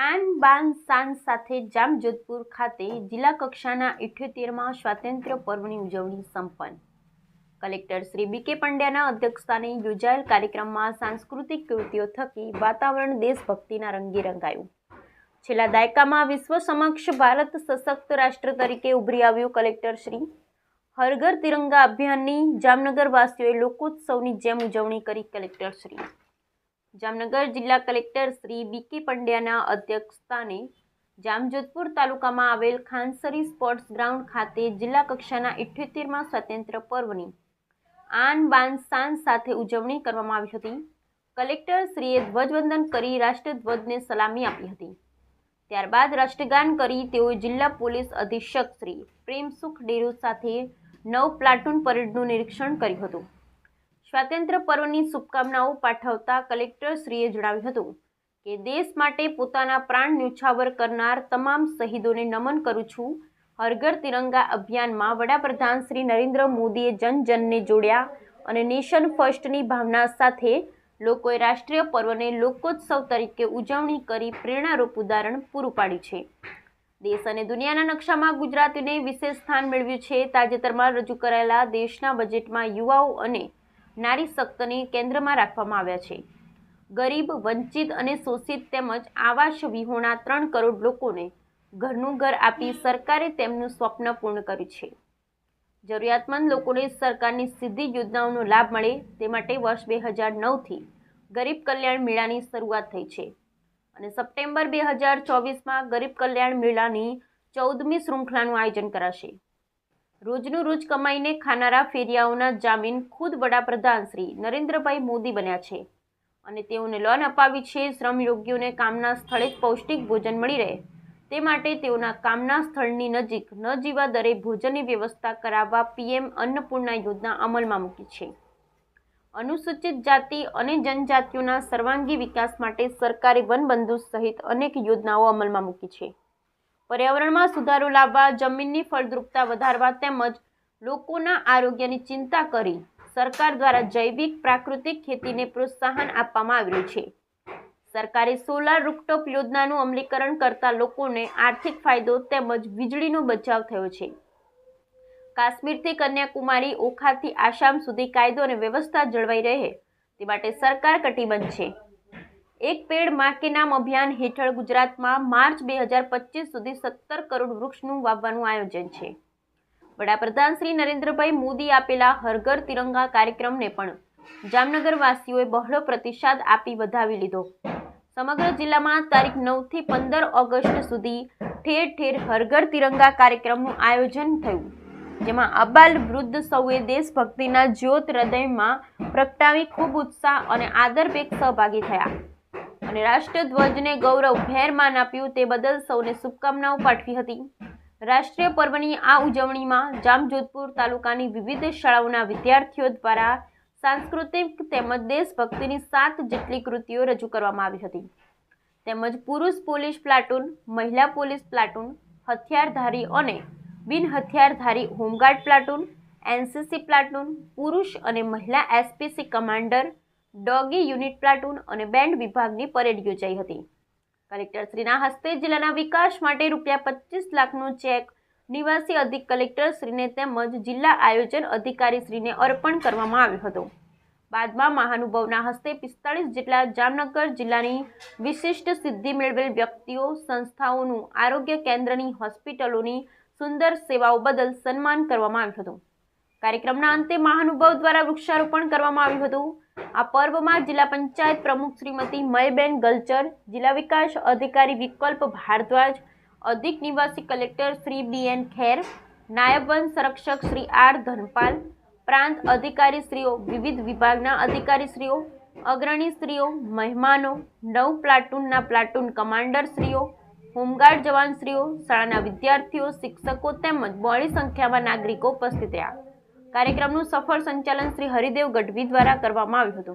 આન બાન શાન સાથે જામજોધપુર ખાતે જિલ્લા કક્ષાના ઇઠ્યોતેરમાં સ્વાતંત્ર્ય પર્વની ઉજવણી સંપન્ન. કલેક્ટર શ્રી બી કે પંડ્યાના અધ્યક્ષસ્થાને યોજાયેલ કાર્યક્રમમાં સાંસ્કૃતિક કૃતિઓ થકી વાતાવરણ દેશભક્તિના રંગે રંગાયું. છેલ્લા દાયકામાં વિશ્વ સમક્ષ ભારત સશક્ત રાષ્ટ્ર તરીકે ઉભરી આવ્યું કલેક્ટર શ્રી. હરઘર તિરંગા અભિયાનની જામનગરવાસીઓએ લોકોત્સવની જેમ ઉજવણી કરી કલેક્ટર શ્રી. જામનગર જિલ્લા કલેક્ટર શ્રી બી કે પંડ્યાના અધ્યક્ષસ્થાને જામજોધપુર તાલુકામાં આવેલ ખાનસરી સ્પોર્ટ્સ ગ્રાઉન્ડ ખાતે જિલ્લા કક્ષાના ઇઠ્યોતેરમાં સ્વાતંત્ર્ય પર્વની આન બાન શાન સાથે ઉજવણી કરવામાં આવી હતી. કલેક્ટર શ્રીએ ધ્વજવંદન કરી રાષ્ટ્રધ્વજને સલામી આપી હતી. ત્યારબાદ રાષ્ટ્રગાન કરી તેઓએ જિલ્લા પોલીસ અધિક્ષક શ્રી પ્રેમસુખ ડેરુ સાથે નવ પ્લાટૂન પરેડનું નિરીક્ષણ કર્યું હતું. સ્વાતંત્ર્ય પર્વની શુભકામનાઓ પાઠવતા કલેક્ટરશ્રીએ જણાવ્યું હતું કે દેશ માટે પોતાના પ્રાણ ન્યુછાવર કરનાર તમામ શહીદોને નમન કરું છું. હરઘર તિરંગા અભિયાનમાં વડાપ્રધાન શ્રી નરેન્દ્ર મોદીએ જન જનને જોડ્યા અને નેશન ફર્સ્ટની ભાવના સાથે લોકોએ રાષ્ટ્રીય પર્વને લોકોત્સવ તરીકે ઉજવણી કરી પ્રેરણારૂપ ઉદાહરણ પૂરું પાડ્યું છે. દેશ અને દુનિયાના નકશામાં ગુજરાતીને વિશેષ સ્થાન મેળવ્યું છે. તાજેતરમાં રજૂ કરાયેલા દેશના બજેટમાં યુવાઓ અને નારી શક્તને કેન્દ્રમાં રાખવામાં આવ્યા છે. ગરીબ, વંચિત અને શોષિત તેમજ આવાસ વિહોણા ત્રણ કરોડ લોકોને ઘરનું ઘર આપી સરકારે તેમનું સ્વપ્ન પૂર્ણ કર્યું છે. જરૂરિયાતમંદ લોકોને સરકારની સીધી યોજનાઓનો લાભ મળે તે માટે વર્ષ બે હજાર નવથી ગરીબ કલ્યાણ મેળાની શરૂઆત થઈ છે અને સપ્ટેમ્બર બે હજાર ચોવીસમાં ગરીબ કલ્યાણ મેળાની ચૌદમી શૃંખલાનું આયોજન કરાશે. રોજનું રોજ કમાઈને ખાનારા ફેરિયાઓના જામીન ખુદ વડાપ્રધાન શ્રી નરેન્દ્રભાઈ મોદી બન્યા છે. અને તેઓને લોન અપાવી છે, શ્રમયોગીઓને કામના સ્થળે જ પૌષ્ટિક ભોજન મળી રહે. તે માટે તેઓના કામના સ્થળની નજીક ન જીવા દરે ભોજનની વ્યવસ્થા કરાવવા પીએમ અન્નપૂર્ણા યોજના અમલમાં મૂકી છે. અનુસૂચિત જાતિ અને જનજાતિઓના સર્વાંગી વિકાસ માટે સરકારે વનબંધુ સહિત અનેક યોજનાઓ અમલમાં મૂકી છે. પર્યાવરણમાં સુધારો લાવવા, જમીનની ફળદ્રુપતા વધારવા તેમજ લોકોના આરોગ્યની ચિંતા કરી સરકાર દ્વારા જૈવિક પ્રાકૃતિક ખેતીને પ્રોત્સાહન આપવામાં આવી રહ્યું છે. સરકારે સોલાર રૂપટોપ યોજનાનું અમલીકરણ કરતા લોકોને આર્થિક ફાયદો તેમજ વીજળીનો બચાવ થયો છે. કાશ્મીરથી કન્યાકુમારી, ઓખાથી આસામ સુધી કાયદો અને વ્યવસ્થા જળવાઈ રહે તે માટે સરકાર કટિબદ્ધ છે. એક પેડમાં કે નામ અભિયાન હેઠળ ગુજરાતમાં માર્ચ બે હજાર પચીસ સુધી સત્તર કરોડ વૃક્ષનું વાવવાનું આયોજન છે. વડાપ્રધાન શ્રી નરેન્દ્રભાઈ મોદી આપેલા હરઘર તિરંગા કાર્યક્રમને પણ જામનગર વાસીઓએ બહોળો પ્રતિસાદ આપી વધાવી લીધો. સમગ્ર જિલ્લામાં તારીખ નવથી પંદર ઓગસ્ટ સુધી ઠેર ઠેર હરઘર તિરંગા કાર્યક્રમનું આયોજન થયું, જેમાં અબાલ વૃદ્ધ સૌએ દેશભક્તિના જ્યોત હૃદયમાં પ્રગટાવી ખૂબ ઉત્સાહ અને આદરપેક સહભાગી થયા. અને રાષ્ટ્રધ્વજને ગૌરવભેર માન આપ્યું તે બદલ સૌને શુભકામનાઓ પાઠવી હતી. રાષ્ટ્રીય પર્વની આ ઉજવણીમાં જામજોધપુર તાલુકાની વિવિધ શાળાઓના વિદ્યાર્થીઓ દ્વારા સાંસ્કૃતિક તેમજ દેશભક્તિની સાત જેટલી કૃતિઓ રજૂ કરવામાં આવી હતી. તેમજ પુરુષ પોલીસ પ્લાટૂન, મહિલા પોલીસ પ્લાટૂન, હથિયારધારી અને બિન હથિયારધારી home guard platoon, NCC platoon, પુરુષ અને મહિલા SPC commander doggy unit platoon અને બેન્ડ વિભાગની પરેડ યોજાઈ હતી. કલેક્ટરશ્રીના હસ્તે જિલ્લાના વિકાસ માટે રૂપિયા પચીસ લાખનો ચેક નિવાસી અધિક કલેક્ટરશ્રીને તેમજ જિલ્લા આયોજન અધિકારીશ્રીને અર્પણ કરવામાં આવ્યો હતો. બાદમાં મહાનુભાવના હસ્તે પિસ્તાળીસ જેટલા જામનગર જિલ્લાની વિશિષ્ટ સિદ્ધિ મેળવેલ વ્યક્તિઓ, સંસ્થાઓનું આરોગ્ય કેન્દ્રની હોસ્પિટલોની સુંદર સેવાઓ બદલ સન્માન કરવામાં આવ્યું હતું. કાર્યક્રમના અંતે મહાનુભાવ દ્વારા વૃક્ષારોપણ કરવામાં આવ્યું હતું. આ પર્વમાં જિલ્લા પંચાયત પ્રમુખ શ્રીમતી મયબેન ગલચર, જિલ્લા વિકાસ અધિકારી વિકલ્પ ભારદ્વાજ, અધિક નિવાસી collector Shri B N Kher, નાયબ વન સંરક્ષક શ્રી આર ધનપાલ, પ્રાંત અધિકારીશ્રીઓ વિવિધ વિભાગના અધિકારીશ્રીઓ અગ્રણીશ્રીઓ મહેમાનો, નવ પ્લાટૂનના પ્લાટૂન કમાન્ડરશ્રીઓ હોમગાર્ડ જવાનશ્રીઓ શાળાના વિદ્યાર્થીઓ, શિક્ષકો તેમજ બહોળી સંખ્યામાં નાગરિકો ઉપસ્થિત રહ્યા. કાર્યક્રમનું સફળ સંચાલન શ્રી હરિદેવ ગઢવી દ્વારા કરવામાં આવ્યું હતું.